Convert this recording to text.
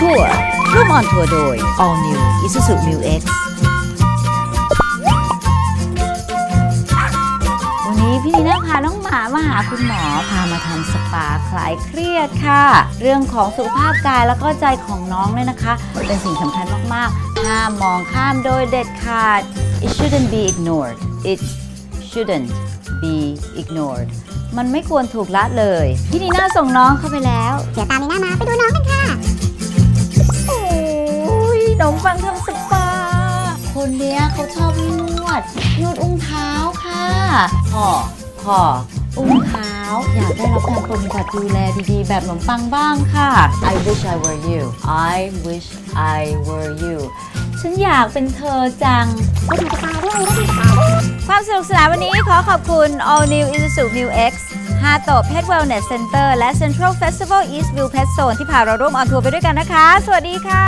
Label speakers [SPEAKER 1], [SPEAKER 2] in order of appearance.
[SPEAKER 1] ทัวร์ร่วมออนทัวร์โดย All New Isuzu Mu X วันนี้พี่นีน่าพาน้องหมามาหาคุณหมอพามาทำสปาคลายเครียดค่ะ เรื่องของสุขภาพกายแล้วก็ใจของน้องเลยนะคะ เป็นสิ่งสำคัญมากๆห้ามมองข้ามโดยเด็ดขาด it shouldn't be ignored it shouldn't be ignored มันไม่ควรถูกละเลย พี่นีน่าส่งน้องเข้าไปแล้ว
[SPEAKER 2] เดี๋ยวตามมีน้ามา
[SPEAKER 1] เนี้ยเขาชอบนวด นวดอุ้งเท้าค่ะพ่อพ่ออุ้งเท้า อยากได้รับการปฏิบัติดูแลดีๆ แบบขนมปังบ้างค่ะ I wish I were you I wish I were you ฉันอยากเป็นเธอจัง
[SPEAKER 2] ได้ทำสปาด้วยได้ทำสปาด้วย
[SPEAKER 1] ความสนุกสนานวันนี้ขอขอบคุณ All New Isuzu Mu X ฮาโต Pet Wellness Center และ Central Festival East View Pet Zone ที่พาเราร่วมออนทัวร์ไปด้วยกันนะคะ สวัสดีค่ะ